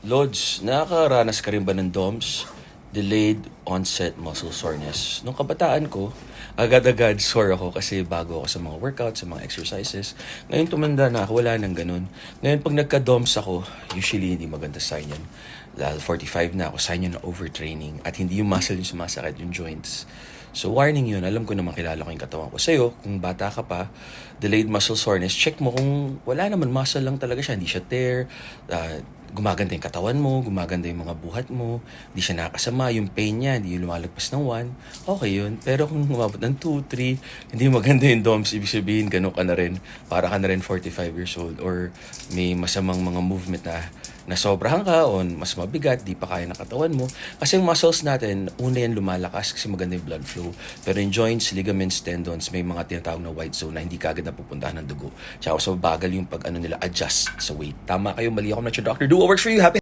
Lods, nakakaranas ka rin ba ng DOMS? Delayed onset muscle soreness. Nung kabataan ko, agad-agad sore ako kasi bago ako sa mga workouts, sa mga exercises. Ngayon tumanda na ako, wala nang ganun. Ngayon pag nagka-DOMS ako, usually hindi maganda sign yan. Dahil 45 na ako, sign yun na overtraining. At hindi yung muscle yung sumasakit, yung joints. So warning yun, alam ko naman kilala ko yung katawan ko. Sa'yo, kung bata ka pa, delayed muscle soreness, check mo kung wala naman, muscle lang talaga siya. Hindi siya tear, ah, gumaganda yung katawan mo, gumaganda yung mga buhat mo, hindi siya nakakasama, yung pain niya, hindi yung lumalagpas ng 1, okay yun. Pero kung umabot ng 2, 3, hindi maganda yung DOMS, ibig sabihin, ganun ka na rin, para ka na rin 45 years old, or may masamang mga movement na nasobrahan ka o mas mabigat, di pa kaya ng katawan mo. Kasi yung muscles natin, una yan lumalakas kasi maganda yung blood flow. Pero yung joints, ligaments, tendons, may mga tinatawag na white zone na hindi kagad napupuntahan ng dugo. Tsaka so bagal yung pag ano nila adjust sa weight. Tama kayo, mali ako na Dr. Do what works for you. Happy